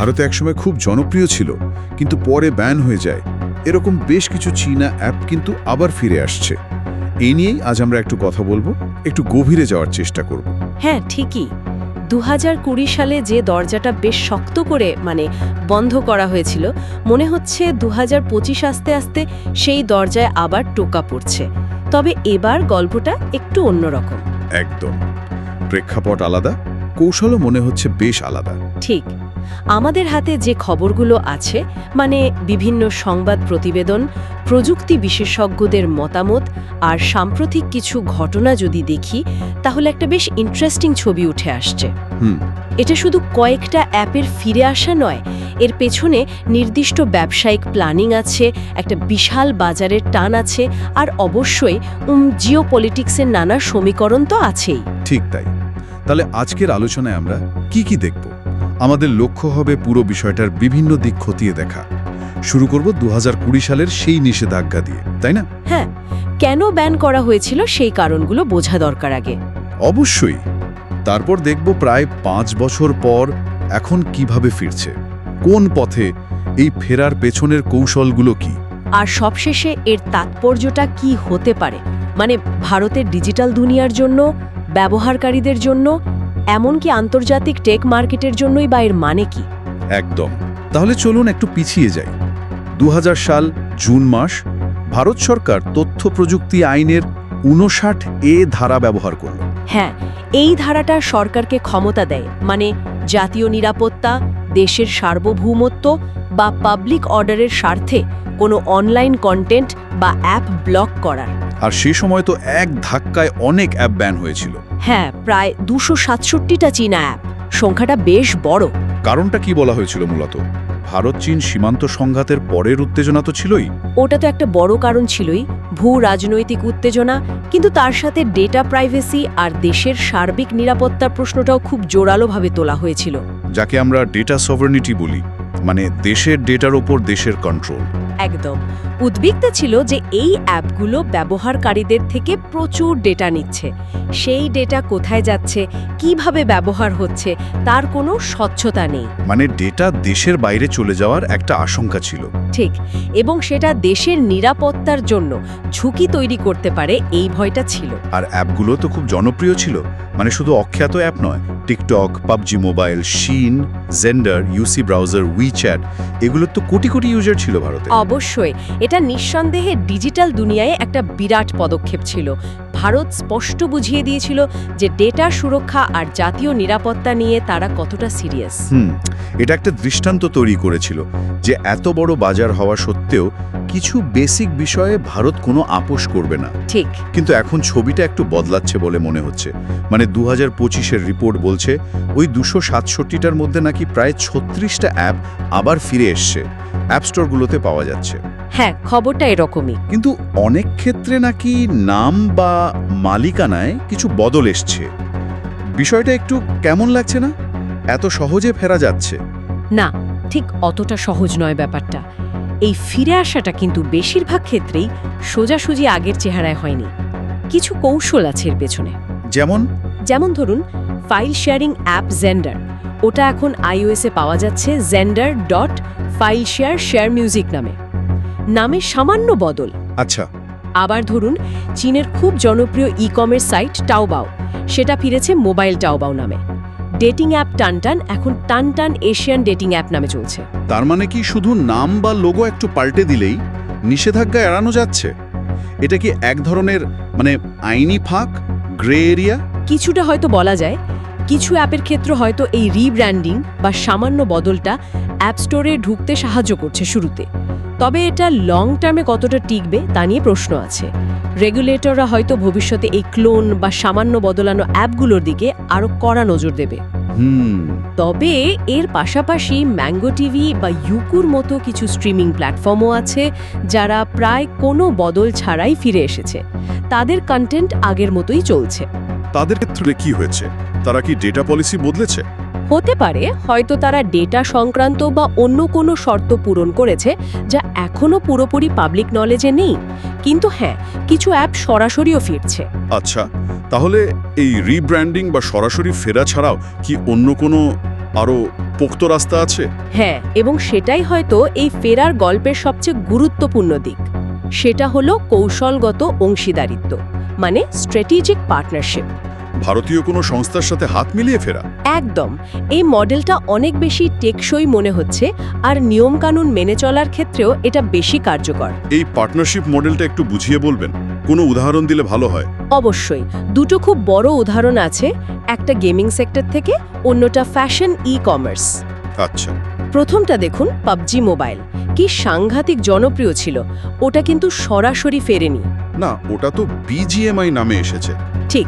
ভারতে একসময় খুব জনপ্রিয় ছিল কিন্তু পরে ব্যান হয়ে যায়। এরকম বেশ কিছু চীনা অ্যাপ কিন্তু আবার ফিরে আসছে। এই নিয়েই আজ আমরা একটু কথা বলব একটু গভীরে যাওয়ার চেষ্টা করব। হ্যাঁ ঠিকই। দু হাজার কুড়ি সালে যে দরজাটা বেশ শক্ত করে মানে বন্ধ করা হয়েছিল মনে হচ্ছে দু হাজার পঁচিশ আস্তে আস্তে সেই দরজায় আবার টোকা পড়ছে। তবে এবার গল্পটা একটু অন্যরকম। একদম। প্রেক্ষাপট আলাদা কৌশলও মনে হচ্ছে বেশ আলাদা। ঠিক। আমাদের হাতে যে খবরগুলো আছে মানে বিভিন্ন সংবাদ প্রতিবেদন প্রযুক্তি বিশেষজ্ঞদের মতামত আর সাম্প্রতিক কিছু ঘটনা যদি দেখি তাহলে একটা বেশ ইন্টারেস্টিং ছবি উঠে আসছে। হুম। এটা শুধু কয়েকটা অ্যাপের ফিরে আসা নয় এর পেছনে নির্দিষ্ট ব্যবসায়িক প্ল্যানিং আছে একটা বিশাল বাজারের টান আছে আর অবশ্যই উম জিও পলিটিক্সের নানা সমীকরণ তো আছেই। ঠিক তাই। তাহলে আজকের আলোচনায় আমরা কি কি দেখব? আমাদের লক্ষ্য হবে পুরো বিষয়টার বিভিন্ন দিক খতিয়ে দেখা। শুরু করব দুহাজার কুড়ি সালের সেই নিষেধাজ্ঞা দিয়ে তাই না? হ্যাঁ কেন ব্যান করা হয়েছিল সেই কারণগুলো বোঝা দরকার আগে। অবশ্যই। তারপর দেখব প্রায় পাঁচ বছর পর এখন কীভাবে ফিরছে। কোন পথে এই ফেরার পেছনের কৌশলগুলো কি? আর সবশেষে এর তাৎপর্যটা কি হতে পারে? মানে ভারতের ডিজিটাল দুনিয়ার জন্য ব্যবহারকারীদের জন্য এমনকি আন্তর্জাতিক টেক মার্কেটের জন্যই বা এর মানে কি? একদম। তাহলে চলুন একটু পিছিয়ে যাই। দু হাজার সাল জুন মাস ভারত সরকার তথ্য প্রযুক্তি আইনের উনষাট এ ধারা ব্যবহার করল। হ্যাঁ এই ধারাটা সরকারকে ক্ষমতা দেয় মানে জাতীয় নিরাপত্তা দেশের সার্বভৌমত্ব বা পাবলিক অর্ডারের স্বার্থে কোনো অনলাইন কন্টেন্ট বা অ্যাপ ব্লক করার। আর সে সময় তো এক ধাক্কায় অনেক অ্যাপ ব্যান হয়েছিল। হ্যাঁ প্রায় দুশো সাতষট্টিটা চীনা অ্যাপ। সংখ্যাটা বেশ বড়। কারণটা কি বলা হয়েছিল মূলত? ভারত চীন সীমান্ত সংঘাতের পরের উত্তেজনা তো ছিলই। ওটা তো একটা বড় কারণ ছিলই। ভূ রাজনৈতিক উত্তেজনা কিন্তু তার সাথে ডেটা প্রাইভেসি আর দেশের সার্বিক নিরাপত্তার প্রশ্নটাও খুব জোরালোভাবে তোলা হয়েছিল। যাকে আমরা ডেটা সভারনিটি বলি। মানে দেশের ডেটার ওপর দেশের কন্ট্রোল একদম। উদ্বিগ্ন ছিল যে এই অ্যাপগুলো ব্যবহারকারীদের থেকে প্রচুর ডেটা নিচ্ছে। সেই ডেটা কোথায় যাচ্ছে কীভাবে ব্যবহার হচ্ছে তার কোনো স্বচ্ছতা নেই। মানে ডেটা দেশের বাইরে চলে যাওয়ার একটা আশঙ্কা ছিল। ঠিক এবং সেটা দেশের নিরাপত্তার জন্য ঝুঁকি তৈরি করতে পারে এই ভয়টা ছিল। আর অ্যাপগুলো তো খুব জনপ্রিয় ছিল। মানে শুধু অখ্যাত অ্যাপ নয় TikTok PUBG mobile Shein Xender UC browser WeChat এগুলোর তো কোটি কোটি ইউজার ছিল ভারতে। অবশ্যই, এটা নিঃসন্দেহে ডিজিটাল দুনিয়ায় একটা বিরাট পদক্ষেপ ছিল। ভারত স্পষ্ট বুঝিয়ে দিয়েছিল যে ডেটা সুরক্ষা আর জাতীয় নিরাপত্তা নিয়ে তারা কতটা সিরিয়াস। হুম এটা একটা দৃষ্টান্ত তৈরি করেছিল যে এত বড় বাজার হওয়া সত্ত্বেও কিছু বেসিক বিষয়ে ভারত কোনো আপোষ করবে না। ঠিক। কিন্তু এখন ছবিটা একটু বদলাচ্ছে বলে মনে হচ্ছে। মানে দু হাজার পঁচিশের রিপোর্ট বলছে ওই দুশো সাতষট্টিটার মধ্যে নাকি প্রায় ছত্রিশটা অ্যাপ আবার ফিরে এসছে। অ্যাপ স্টোরগুলোতে পাওয়া যাচ্ছে। হ্যাঁ খবরটা এরকমই। কিন্তু অনেক ক্ষেত্রে নাকি নাম বা মালিকানায় কিছু বদল এসছে। বিষয়টা একটু কেমন লাগছে না? এত সহজে ফেরা যাচ্ছে। না ঠিক অতটা সহজ নয় ব্যাপারটা। এই ফিরে আসাটা কিন্তু বেশিরভাগ ক্ষেত্রেই সোজাসুজি আগের চেহারায় হয়নি। কিছু কৌশল আছে এর পেছনে। যেমন? যেমন ধরুন ফাইল শেয়ারিং অ্যাপ জেন্ডার ওটা এখন আইওএসে পাওয়া যাচ্ছে Xender dot file share share music নামে। নামে সামান্য বদল। আচ্ছা। আবার ধরুন চীনের খুব জনপ্রিয় ই কমার্স সাইট টাওবাও সেটা ফিরেছে মোবাইল টাওবাও নামে। ডেটিং অ্যাপ টানটান এখন টানটান এশিয়ান ডেটিং অ্যাপ নামে চলছে। তার মানে কি শুধু নাম বা লোগো একটু পাল্টে দিলেই নিষেধাজ্ঞা এড়ানো যাচ্ছে? এটা কি এক ধরনের মানে আইনি ফাঁক গ্রে এরিয়া কিছুটা হয়তো বলা যায়। কিছু অ্যাপের ক্ষেত্রে হয়তো এই রিব্র্যান্ডিং বা সামান্য বদলটা অ্যাপ স্টোরে ঢুকতে সাহায্য করছে শুরুতে। তবে এটা লং টার্মে কতটা টিকবে তা নিয়ে প্রশ্ন আছে। রেগুলেটররা হয়তো ভবিষ্যতে এই ক্লোন বা সামান্য বদলানো অ্যাপগুলোর দিকে আরও কড়া নজর দেবে। হুম। তবে এর পাশাপাশি ম্যাঙ্গো টিভি বা ইউকুর মতো কিছু স্ট্রিমিং প্ল্যাটফর্মও আছে যারা প্রায় কোনো বদল ছাড়াই ফিরে এসেছে। তাদের কন্টেন্ট আগের মতোই চলছে। তাদের ক্ষেত্রে কি হয়েছে? তারা কি ডেটা পলিসি বদলেছে? হতে পারে হয়তো তারা ডেটা সংক্রান্ত বা অন্য কোনো শর্ত পূরণ করেছে যা এখনও পুরোপুরি পাবলিক নলেজে নেই। কিন্তু হ্যাঁ কিছু অ্যাপ সরাসরিও ফিরছে। আচ্ছা তাহলে এই রিব্র্যান্ডিং বা সরাসরি ফেরা ছাড়াও কি অন্য কোনো আরও পোক্ত রাস্তা আছে? হ্যাঁ এবং সেটাই হয়তো এই ফেরার গল্পের সবচেয়ে গুরুত্বপূর্ণ দিক। সেটা হলো কৌশলগত অংশীদারিত্ব মানে স্ট্র্যাটেজিক পার্টনারশিপ ভারতীয় কোনো সংস্থার সাথে হাত মিলিয়ে ফেরা? একদম। এই মডেলটা অনেক বেশি টেকসই মনে হচ্ছে আর নিয়মকানুন মেনে চলার ক্ষেত্রেও এটা বেশি কার্যকর। এই পার্টনারশিপ মডেলটা একটু বুঝিয়ে বলবেন। কোনো উদাহরণ দিলে ভালো হয়। অবশ্যই। দুটো খুব বড় উদাহরণ আছে একটা গেমিং সেক্টর থেকে অন্যটা ফ্যাশন ই কমার্স আচ্ছা। প্রথমটা দেখুন পাবজি মোবাইল। কি সাংঘাতিক জনপ্রিয় ছিল। ওটা কিন্তু সরাসরি ফেরেনি। না ওটা তো বিজিএমআই নামে এসেছে। ঠিক।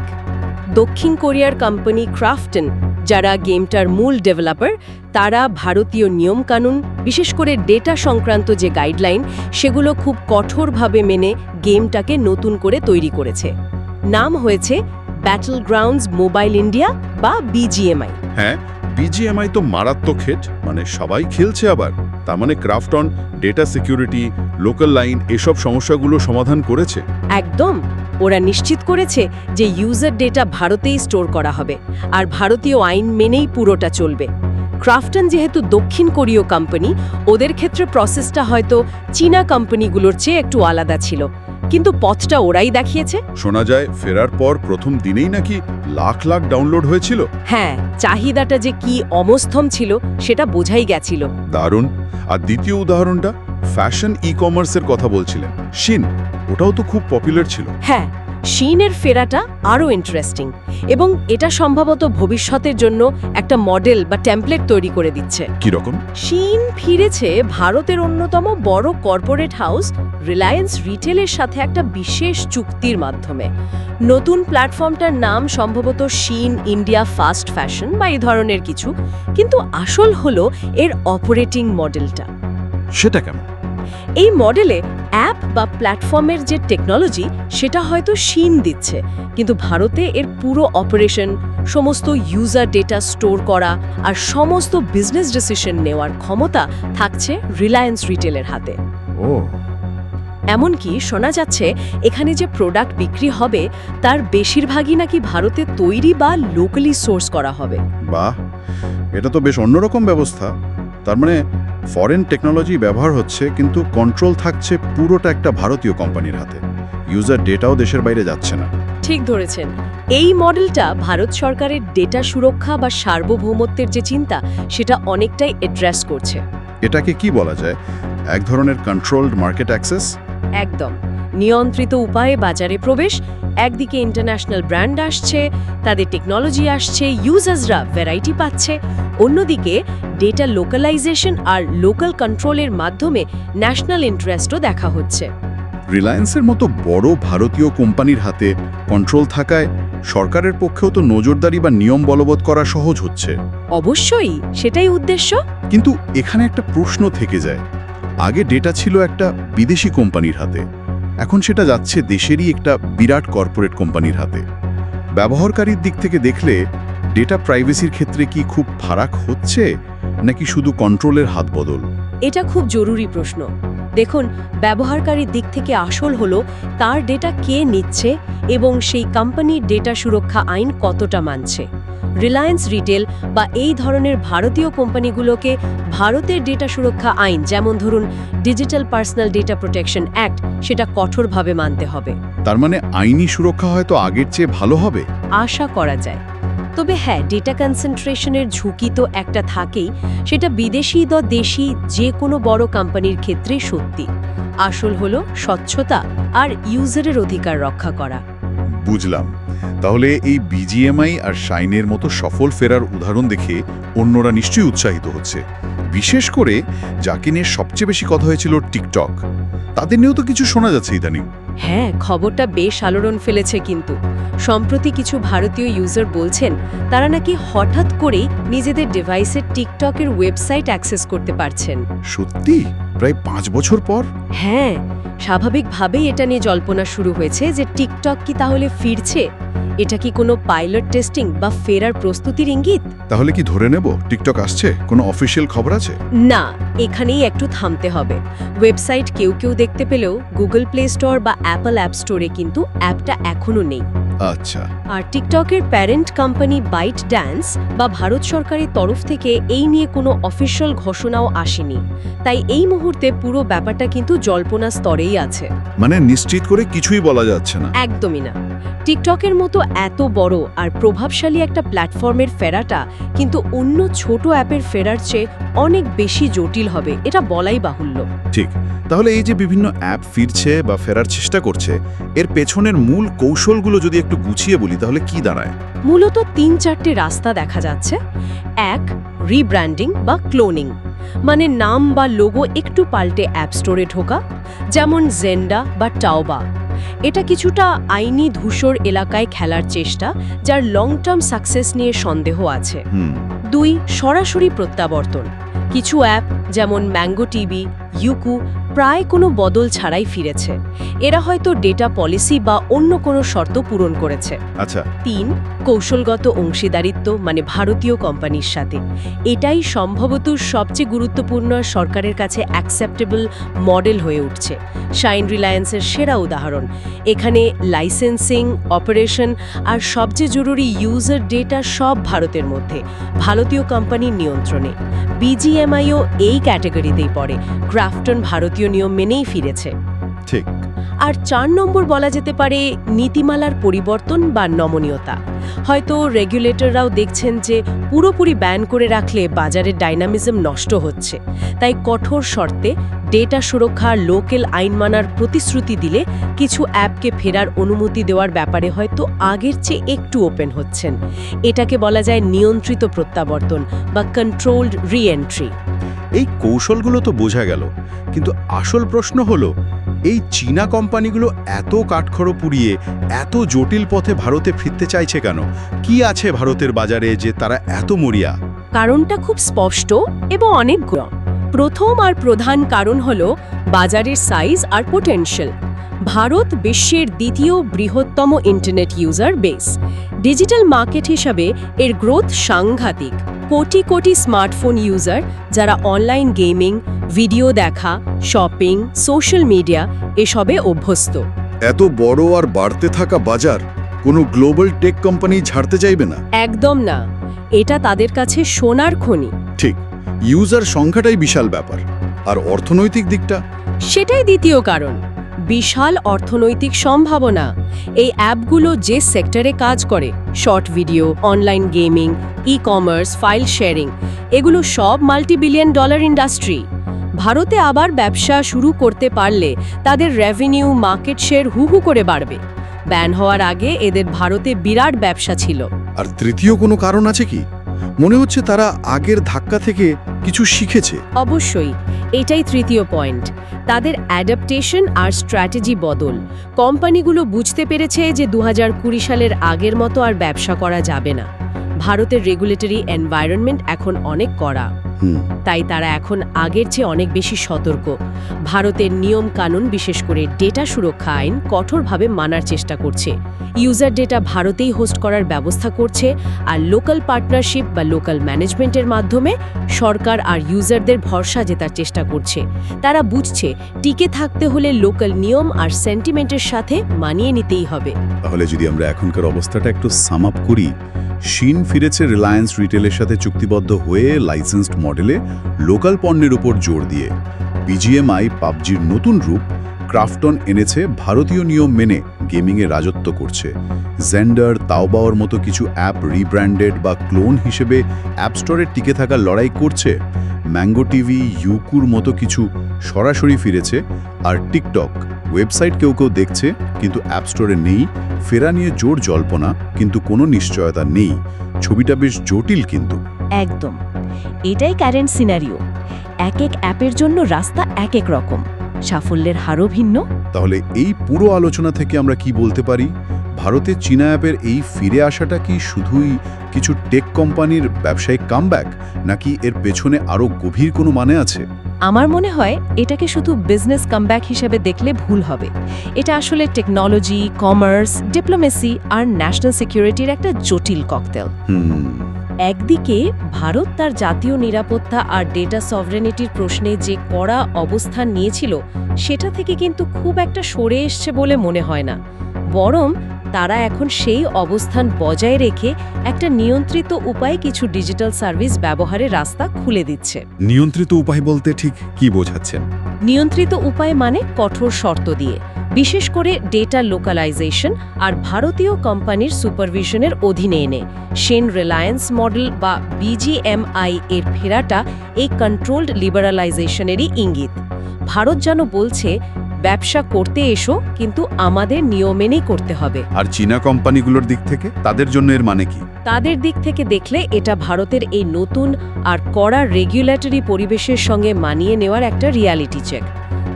দক্ষিণ কোরিয়ার কোম্পানি ক্রাফটন, যারা গেমটার মূল ডেভেলপার, তারা ভারতীয় নিয়মকানুন, বিশেষ করে ডেটা সংক্রান্ত যে গাইডলাইন, সেগুলো খুব কঠোরভাবে মেনে গেমটাকে নতুন করে তৈরি করেছে। নাম হয়েছে ব্যাটল গ্রাউন্ডস মোবাইল ইন্ডিয়া বা বিজিএমআই হ্যাঁ বিজিএমআই তো মারাত্মক হেট মানে সবাই খেলছে আবার। তার মানে Krafton data security local line এসব সমস্যাগুলো সমাধান করেছে। একদম। ওরা নিশ্চিত করেছে যে ইউজার ডেটা ভারতেই স্টোর করা হবে, আর ভারতীয় আইন মেনেই পুরোটা চলবে। ক্রাফটন যেহেতু দক্ষিণ কোরীয় কোম্পানি ওদের ক্ষেত্রে প্রসেসটা হয়তো চীনা কোম্পানিগুলোর চেয়ে একটু আলাদা ছিল। কিন্তু পথটা ওরাই দেখিয়েছে। শোনা যায় ফেরার পর প্রথম দিনেই নাকি লাখ লাখ ডাউনলোড হয়েছিল। হ্যাঁ চাহিদাটা যে কি অমস্থম ছিল সেটা বোঝাই গেছিল। দারুণ। আর দ্বিতীয় উদাহরণটা ফ্যাশন ই কমার্সের কথা বলছিলেন। শিন ওটাও তো খুব পপুলার ছিল। হ্যাঁ শিনের ফেরাটা আরও ইন্টারেস্টিং এবং এটা সম্ভবত ভবিষ্যতের জন্য একটা মডেল বা টেমপ্লেট তৈরি করে দিচ্ছে। কীরকম চীন ফিরেছে ভারতের অন্যতম বড় কর্পোরেট হাউস রিলায়েন্স রিটেলের সাথে একটা বিশেষ চুক্তির মাধ্যমে। নতুন প্ল্যাটফর্মটার নাম সম্ভবত শিন ইন্ডিয়া ফাস্ট ফ্যাশন বা এই ধরনের কিছু কিন্তু আসল হলো এর অপারেটিং মডেলটা সেটা কেমন? এই মডেলে অ্যাপ বা প্ল্যাটফর্মের যে টেকনোলজি সেটা হয়তো শিন দিচ্ছে। কিন্তু ভারতে এর পুরো অপারেশন সমস্ত ইউজার ডেটা স্টোর করা আর সমস্ত বিজনেস ডিসিশন নেওয়ার ক্ষমতা থাকছে রিলায়েন্স রিটেলের হাতে। ও। এমনকি শোনা যাচ্ছে এখানে যে প্রোডাক্ট বিক্রি হবে তার বেশিরভাগই নাকি ভারতে তৈরি বা লোকালি সোর্স করা হবে। বাহ! এটা তো বেশ অন্যরকম ব্যবস্থা। তার মানে ফরেন টেকনোলজি ব্যবহার হচ্ছে কিন্তু কন্ট্রোল থাকছে পুরোটা একটা ভারতীয় কোম্পানির হাতে। ইউজার ডেটাও দেশের বাইরে যাচ্ছে না। ঠিক ধরেছেন। এই মডেলটা ভারত সরকারের ডেটা সুরক্ষা বা সার্বভৌমত্বের যে চিন্তা সেটা অনেকটাই অ্যাড্রেস করছে। এটাকে কি বলা যায়? এক ধরনের কন্ট্রোলড মার্কেট অ্যাক্সেস একদম। নিয়ন্ত্রিত উপায়ে বাজারে প্রবেশ একদিকে ইন্টারন্যাশনাল ব্র্যান্ড আসছে তাদের টেকনোলজি আসছে ইউজার্সরা ভ্যারাইটি পাচ্ছে অন্যদিকে ডেটা লোকালাইজেশন আর লোকাল কন্ট্রোলের মাধ্যমে ন্যাশনাল ইন্টারেস্টও দেখা হচ্ছে। রিলায়েন্সের মতো বড় ভারতীয় কোম্পানির হাতে কন্ট্রোল থাকায় সরকারের পক্ষেও তো নজরদারি বা নিয়ম বলবৎ করা সহজ হচ্ছে। অবশ্যই সেটাই উদ্দেশ্য। কিন্তু এখানে একটা প্রশ্ন থেকে যায়। আগে ডেটা ছিল একটা বিদেশি কোম্পানির হাতে। এখন সেটা যাচ্ছে দেশেরই একটা বিরাট কর্পোরেট কোম্পানির হাতে। ব্যবহারকারীর দিক থেকে দেখলে, ডেটা প্রাইভেসির ক্ষেত্রে কি খুব ফারাক হচ্ছে, নাকি শুধু কন্ট্রোলের হাত বদল? এটা খুব জরুরি প্রশ্ন। দেখুন, ব্যবহারকারীর দিক থেকে আসল হলো, তার ডেটা কে নিচ্ছে এবং সেই কোম্পানির ডেটা সুরক্ষা আইন কতটা মানছে। রিলায়েন্স রিটেল বা এই ধরনের ভারতীয় কোম্পানিগুলোকে ভারতের ডেটা সুরক্ষা আইন যেমন ধরুন digital personal data protection act সেটা কঠোরভাবে মানতে হবে। তার মানে আইনি সুরক্ষা হয়তো আগের চেয়ে ভালো হবে? আশা করা যায়। তবে হ্যাঁ ডেটা কনসেন্ট্রেশনের ঝুঁকি তো একটা থাকেই সেটা বিদেশি বা দেশি যে কোনো বড় কোম্পানির ক্ষেত্রে সত্যি। আসল হলো স্বচ্ছতা আর ইউজারের অধিকার রক্ষা করা। বুঝলাম। তাহলে এই বিজিএমআই আর শাইনের মতো সফল ফেরার উদাহরণ দেখে অন্যরা নিশ্চয়ই উৎসাহিত হচ্ছে। বিশেষ করে যাকে নিয়ে সবচেয়ে বেশি কথা হয়েছিল টিকটক। তাদের নিয়েও তো কিছু শোনা যাচ্ছে ইদানিং। হ্যাঁ খবরটা বেশ আলোড়ন ফেলেছে কিন্তু। সম্প্রতি কিছু ভারতীয় ইউজার বলছেন তারা নাকি হঠাৎ করেই নিজেদের ডিভাইসের টিকটকের ওয়েবসাইট অ্যাক্সেস করতে পারছেন। সত্যি? প্রায় পাঁচ বছর পর? হ্যাঁ স্বাভাবিকভাবেই এটা নিয়ে জল্পনা শুরু হয়েছে যে টিকটক কি তাহলে ফিরছে? এটা কি কোনো পাইলট টেস্টিং বা ফেরার প্রস্তুতির ইঙ্গিত? তাহলে কি ধরে নেব টিকটক আসছে? কোনো অফিসিয়াল খবর আছে? না এখানেই একটু থামতে হবে। ওয়েবসাইট কেউ কেউ দেখতে পেলেও গুগল প্লে স্টোর বা অ্যাপল অ্যাপ স্টোরে কিন্তু অ্যাপটা এখনও নেই। আচ্ছা। আর টিকটকের প্যারেন্ট কোম্পানি বাইট ড্যান্স বা ভারত সরকারের তরফ থেকে এই নিয়ে কোনো অফিসিয়াল ঘোষণাও আসেনি। তাই এই মুহূর্তে পুরো ব্যাপারটা কিন্তু জল্পনা স্তরেই আছে। মানে নিশ্চিত করে কিছুই বলা যাচ্ছে না? একদমই না। টিকটকের মতো এত বড় আর প্রভাবশালী একটা প্ল্যাটফর্মের ফেরাটা কিন্তু অন্য ছোট অ্যাপের ফেরার চেয়ে অনেক বেশি জটিল হবে এটা বলাই বাহুল্য। ঠিক তাহলে এই যে বিভিন্ন অ্যাপ ফিরছে বা ফেরার চেষ্টা করছে এর পেছনের মূল কৌশলগুলো যদি একটু গুছিয়ে বলি তাহলে কি দাঁড়ায়? মূলত তিন চারটে রাস্তা দেখা যাচ্ছে। এক রিব্র্যান্ডিং বা ক্লোনিং মানে নাম বা লোগো একটু পাল্টে অ্যাপ স্টোরে ঢোকা যেমন জেন্ডা বা টাওবা এটা কিছুটা আইনি ধূসর এলাকায় খেলার চেষ্টা যার লং টার্ম সাকসেস নিয়ে সন্দেহ আছে। দুই সরাসরি প্রত্যাবর্তন। কিছু অ্যাপ যেমন ম্যাঙ্গো টিভি ইউকু প্রায় কোনো বদল ছাড়াই ফিরেছে। এরা হয়তো ডেটা পলিসি বা অন্য কোনো শর্ত পূরণ করেছে। আচ্ছা। তিন কৌশলগত অংশীদারিত্ব মানে ভারতীয় কোম্পানির সাথে। এটাই সম্ভবত সবচেয়ে গুরুত্বপূর্ণ সরকারের কাছে অ্যাকসেপ্টেবল মডেল হয়ে উঠছে। শাইন রিলায়েন্সের সেরা উদাহরণ। এখানে লাইসেন্সিং অপারেশন আর সবচেয়ে জরুরি ইউজার ডেটা সব ভারতের মধ্যে। ভারতীয় কোম্পানির নিয়ন্ত্রণে। বিজিএমআইও এই ক্যাটাগরিতেই পড়ে। ক্রাফটন ভারতীয় নিয়ম মেনেই ফিরেছে। ঠিক। আর চার নম্বর বলা যেতে পারে নীতিমালার পরিবর্তন বা নমনীয়তা। হয়তো রেগুলেটররাও দেখছেন যে পুরোপুরি ব্যান করে রাখলে বাজারের ডাইনামিজম নষ্ট হচ্ছে। তাই কঠোর শর্তে ডেটা সুরক্ষা, লোকেল আইন মানার প্রতিশ্রুতি দিলে কিছু অ্যাপকে ফেরার অনুমতি দেওয়ার ব্যাপারে হয়তো আগের চেয়ে একটু ওপেন হচ্ছেন। এটাকে বলা যায় নিয়ন্ত্রিত প্রত্যাবর্তন বা কন্ট্রোলড রিএন্ট্রি এই কৌশলগুলো তো বোঝা গেল। কিন্তু আসল প্রশ্ন হলো, এই চীনা কোম্পানিগুলো এত কাঠখড়ো পুড়িয়ে, এত জটিল পথে ভারতে ফিরতে চাইছে কেন? কি আছে ভারতের বাজারে যে তারা এত মরিয়া? কারণটা খুব স্পষ্ট এবং অনেক প্রথম আর প্রধান কারণ হল বাজারের সাইজ আর পোটেনশিয়াল ভারত বিশ্বের দ্বিতীয় বৃহত্তম internet user base digital market হিসাবে এর গ্রোথ সাংঘাতিক। কোটি কোটি স্মার্টফোন ইউজার যারা অনলাইন গেমিং ভিডিও দেখা শপিং সোশ্যাল মিডিয়া এসবে অভ্যস্ত। এত বড় আর বাড়তে থাকা বাজার কোনো গ্লোবাল টেক কোম্পানি ছাড়তে চাইবে না। একদম না। এটা তাদের কাছে সোনার খনি। ঠিক ইউজার সংখ্যাটাই বিশাল ব্যাপার। আর অর্থনৈতিক দিকটা? সেটাই দ্বিতীয় কারণ। বিশাল অর্থনৈতিক সম্ভাবনা। এই অ্যাপগুলো যে সেক্টরে কাজ করে short video online gaming e commerce file sharing এগুলো সব মাল্টি বিলিয়ন ডলার ইন্ডাস্ট্রি। ভারতে আবার ব্যবসা শুরু করতে পারলে তাদের রেভিনিউ মার্কেট শেয়ার হু হু করে বাড়বে। ব্যান হওয়ার আগে এদের ভারতে বিরাট ব্যবসা ছিল। আর তৃতীয় কোনো কারণ আছে কি? মনে হচ্ছে তারা আগের ধাক্কা থেকে কিছু শিখেছে। অবশ্যই এটাই তৃতীয় পয়েন্ট তাদের অ্যাডাপ্টেশন আর স্ট্র্যাটেজি বদল। কোম্পানিগুলো বুঝতে পেরেছে যে দু হাজার কুড়ি সালের আগের মতো আর ব্যবসা করা যাবে না। ভারতের রেগুলেটরি এনভায়রনমেন্ট এখন অনেক কড়া। তাই তারা এখন আগের চেয়ে অনেক বেশি সতর্ক। ভারতের নিয়ম কানুন বিশেষ করে ডেটা সুরক্ষা আইন কঠোরভাবে মানার চেষ্টা করছে। ইউজার ডেটা ভারতেই হোস্ট করার ব্যবস্থা করছে আর লোকাল পার্টনারশিপ বা লোকাল ম্যানেজমেন্টের মাধ্যমে সরকার আর ইউজারদের ভরসা জেতার চেষ্টা করছে। তারা বুঝছে টিকে থাকতে হলে লোকাল নিয়ম আর সেন্টিমেন্টের সাথে মানিয়ে নিতেই হবে। তাহলে যদি আমরা এখনকার অবস্থাটা একটু সাম আপ করি শিন ফিরেছে রিলায়েন্স রিটেলের সাথে চুক্তিবদ্ধ হয়ে লাইসেন্সড মডেলে লোকাল পণ্যের উপর জোর দিয়ে। বিজিএমআই পাবজির নতুন রূপ ক্রাফটন এনেছে ভারতীয় নিয়ম মেনে গেমিংয়ে রাজত্ব করছে। জেন্ডার তাওবাওয়ার মতো কিছু অ্যাপ রিব্র্যান্ডেড বা ক্লোন হিসেবে অ্যাপ স্টোরে টিকে থাকার লড়াই করছে। ম্যাঙ্গো টিভি ইউকুর মতো কিছু সরাসরি ফিরেছে। আর টিকটক ওয়েবসাইট কেউ কেউ দেখছে কিন্তু অ্যাপ স্টোরে নেই। ফেরা নিয়ে জোর জল্পনা কিন্তু কোনো নিশ্চয়তা নেই। ছবিটা বেশ জটিল কিন্তু। একদম। এটাই কারেন্ট সিনারিও এক এক অ্যাপের জন্য রাস্তা এক এক রকম। সাফল্যের হারও ভিন্ন। তাহলে এই পুরো আলোচনা থেকে আমরা কি বলতে পারি? ভারতে চীনা অ্যাপের এই ফিরে আসাটা কি শুধুই কিছু টেক কোম্পানির ব্যবসায়িক কামব্যাক নাকি এর পেছনে আরও গভীর কোনো মানে আছে? আমার মনে হয় এটাকে শুধু বিজনেস কামব্যাক হিসেবে দেখলে ভুল হবে। এটা আসলে টেকনোলজি কমার্স ডিপ্লোমেসি আর ন্যাশনাল সিকিউরিটির একটা জটিল ককটেল হুম। একদিকে ভারত তার জাতীয় নিরাপত্তা আর ডেটা সভরেনিটির প্রশ্নে যে কড়া অবস্থান নিয়েছিল সেটা থেকে কিন্তু খুব একটা সরে এসছে বলে মনে হয় না। বরং তারা এখন সেই অবস্থান বজায় রেখে একটা নিয়ন্ত্রিত উপায়ে কিছু ডিজিটাল সার্ভিস ব্যবহারের রাস্তা খুলে দিচ্ছে। নিয়ন্ত্রিত উপায় বলতে ঠিক কি বোঝাচ্ছেন? নিয়ন্ত্রিত উপায় মানে কঠোর শর্ত দিয়ে বিশেষ করে ডেটা লোকালাইজেশন আর ভারতীয় কোম্পানির সুপারভিশনের অধীনে এনে। সেন রিলায়েন্স মডেল বা বিজিএমআই এর ফেরাটা এই কন্ট্রোলড লিবারালাইজেশনেরই ইঙ্গিত। ভারত যেন বলছে ব্যবসা করতে এসো কিন্তু আমাদের নিয়ম মেনেই করতে হবে। আর চীনা কোম্পানিগুলোর দিক থেকে তাদের জন্য এর মানে কি? তাদের দিক থেকে দেখলে এটা ভারতের এই নতুন আর কড়া রেগুলেটরি পরিবেশের সঙ্গে মানিয়ে নেওয়ার একটা রিয়ালিটি চেক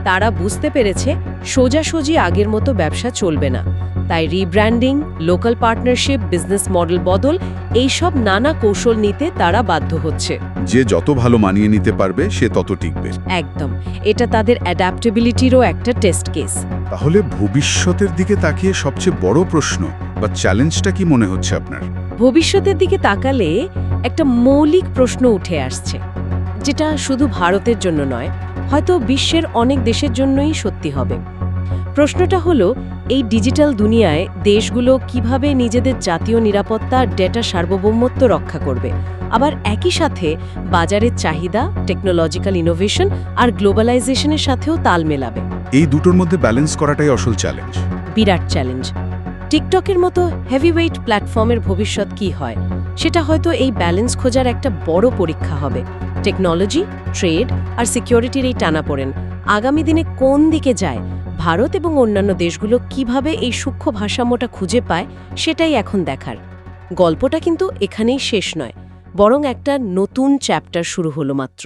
তারা বুঝতে পেরেছে সোজাসুজি আগের মতো ব্যবসা চলবে না। তাই rebranding local partnership business model বদল এইসব নানা কৌশল নিতে তারা বাধ্য হচ্ছে। যে যত ভালো মানিয়ে নিতে পারবে সে তত টিকবে। একদম। এটা তাদের অ্যাডাপ্টেবিলিটিরও একটা টেস্ট কেস তাহলে ভবিষ্যতের দিকে তাকিয়ে সবচেয়ে বড় প্রশ্ন বা চ্যালেঞ্জটা কি মনে হচ্ছে আপনার? ভবিষ্যতের দিকে তাকালে একটা মৌলিক প্রশ্ন উঠে আসছে যেটা শুধু ভারতের জন্য নয় হয়তো বিশ্বের অনেক দেশের জন্যই সত্যি হবে। প্রশ্নটা হলো এই ডিজিটাল দুনিয়ায় দেশগুলো কীভাবে নিজেদের জাতীয় নিরাপত্তা ডেটা সার্বভৌমত্ব রক্ষা করবে? আবার একই সাথে বাজারের চাহিদা টেকনোলজিক্যাল ইনোভেশন আর গ্লোবালাইজেশনের সাথেও তাল মেলাবে। এই দুটোর মধ্যে ব্যালেন্স করাটাই আসল চ্যালেঞ্জ বিরাট চ্যালেঞ্জ টিকটকের মতো হেভিওয়েট প্ল্যাটফর্মের ভবিষ্যৎ কি হয়? সেটা হয়তো এই ব্যালেন্স খোঁজার একটা বড় পরীক্ষা হবে। টেকনোলজি, ট্রেড আর সিকিউরিটির এই টানাপোড়েন আগামী দিনে কোন দিকে যায়, ভারত এবং অন্যান্য দেশগুলো কীভাবে এই সূক্ষ্ম ভারসাম্যটা খুঁজে পায়, সেটাই এখন দেখার। গল্পটা কিন্তু এখানেই শেষ নয়, বরং একটা নতুন চ্যাপ্টার শুরু হলো মাত্র।